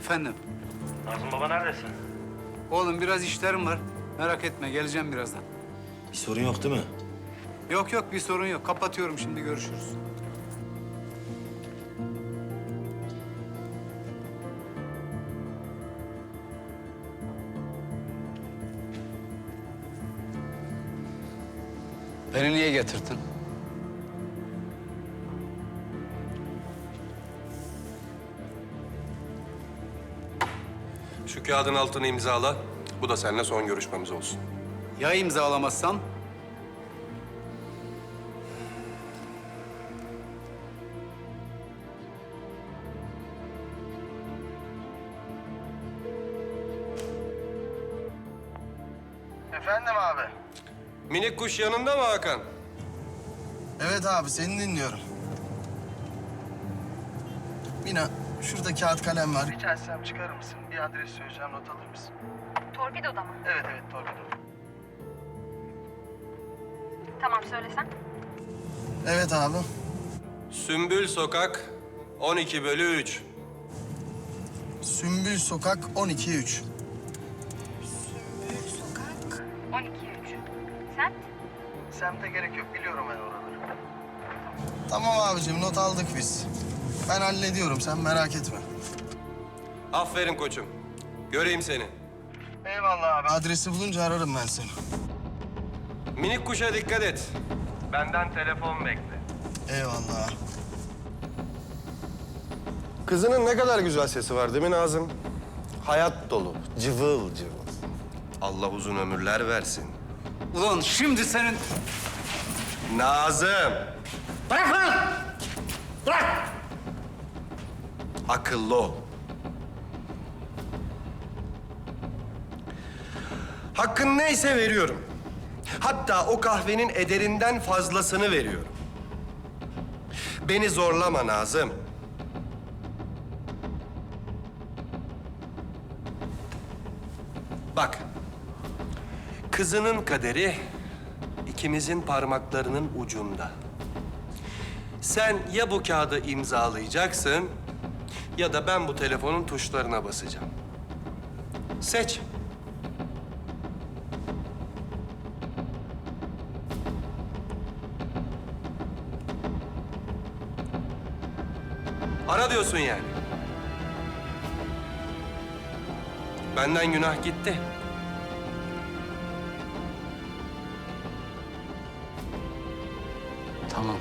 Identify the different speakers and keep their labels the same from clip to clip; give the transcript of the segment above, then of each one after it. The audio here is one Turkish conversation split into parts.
Speaker 1: Efendim,
Speaker 2: Nazım baba neredesin?
Speaker 1: oğlum biraz işlerim var. Merak etme, geleceğim birazdan.
Speaker 3: Bir sorun yok değil mi?
Speaker 1: Yok yok, bir sorun yok. Kapatıyorum şimdi, görüşürüz. Beni niye getirdin?
Speaker 4: Şu kağıdın altını imzala. Bu da seninle son görüşmemiz olsun.
Speaker 1: Ya imzalamazsam?
Speaker 5: Efendim abi.
Speaker 4: Minik kuş yanında mı Hakan?
Speaker 5: Evet abi seni dinliyorum. Mina şurada kağıt kalem var. Rica etsem çıkarır mısın? Bir adres söyleyeceğim not alır mısın?
Speaker 6: Torpidoda mı?
Speaker 5: Evet evet torpido.
Speaker 6: Tamam söylesen.
Speaker 5: Evet abi.
Speaker 4: Sümbül Sokak 12 bölü 3.
Speaker 5: Sümbül Sokak
Speaker 6: 12 3. Sen?
Speaker 5: Semte gerek yok biliyorum ben oraları. Tamam abicim not aldık biz. Ben hallediyorum sen merak etme.
Speaker 4: Aferin koçum. Göreyim seni.
Speaker 5: Eyvallah abi. Adresi bulunca ararım ben seni.
Speaker 4: Minik kuşa dikkat et. Benden telefon bekle.
Speaker 5: Eyvallah.
Speaker 4: Kızının ne kadar güzel sesi var değil mi Nazım? Hayat dolu, cıvıl cıvıl. Allah uzun ömürler versin.
Speaker 1: Ulan şimdi senin...
Speaker 4: Nazım!
Speaker 1: Bırak lan! Bırak!
Speaker 4: Akıllı ol. Hakkın neyse veriyorum. Hatta o kahvenin ederinden fazlasını veriyorum. Beni zorlama Nazım. Bak. Kızının kaderi ikimizin parmaklarının ucunda. Sen ya bu kağıdı imzalayacaksın ya da ben bu telefonun tuşlarına basacağım. Seç. Ara diyorsun yani. Benden günah gitti.
Speaker 1: Tamam.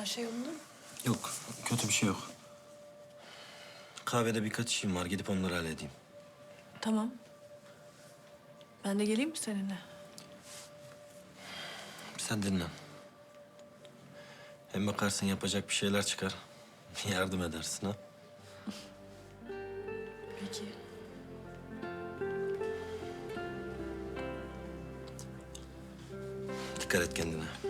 Speaker 7: Her şey yolunda mı?
Speaker 3: Yok, kötü bir şey yok. Kahvede birkaç işim var. Gidip onları halledeyim.
Speaker 7: Tamam. Ben de geleyim mi seninle?
Speaker 3: Sen dinlen. Hem bakarsın yapacak bir şeyler çıkar. Yardım edersin ha.
Speaker 7: Peki.
Speaker 3: Dikkat et kendine.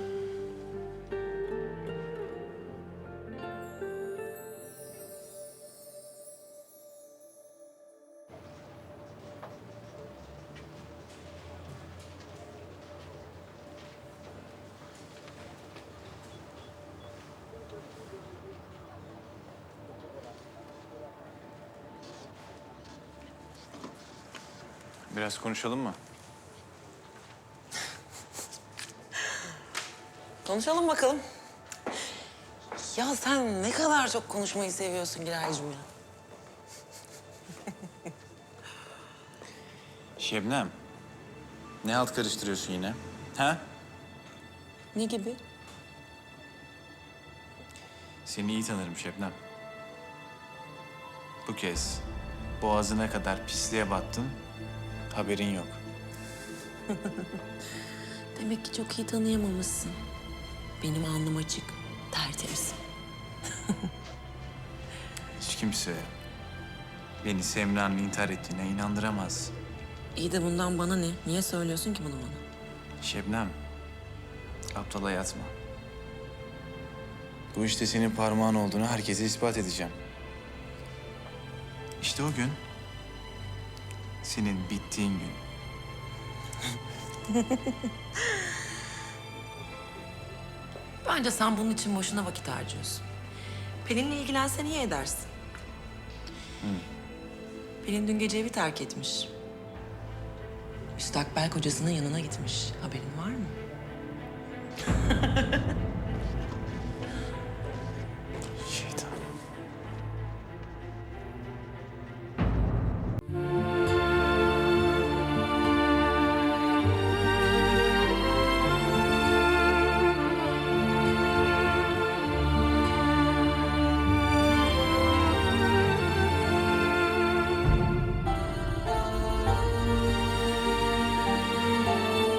Speaker 8: Biraz konuşalım mı? Konuşalım bakalım. Ya sen ne kadar çok konuşmayı seviyorsun Giraycığım ya.
Speaker 9: Şebnem, ne halt karıştırıyorsun yine? Ha?
Speaker 8: Ne gibi?
Speaker 9: Seni iyi tanırım Şebnem. Bu kez boğazına kadar pisliğe battın, haberin yok.
Speaker 8: Demek ki çok iyi tanıyamamışsın. Benim alnım açık, tertemiz.
Speaker 9: Hiç kimse beni Semra'nın intihar ettiğine inandıramaz.
Speaker 8: İyi de bundan bana ne? Niye söylüyorsun ki bunu bana?
Speaker 9: Şebnem, aptala yatma. Bu işte senin parmağın olduğunu herkese ispat edeceğim. İşte o gün, senin bittiğin gün.
Speaker 8: Bence sen bunun için boşuna vakit harcıyorsun. Pelin'le ilgilensen iyi edersin. Pelin dün gece evi terk etmiş. Müstakbel kocasının yanına gitmiş. Haberin var mı?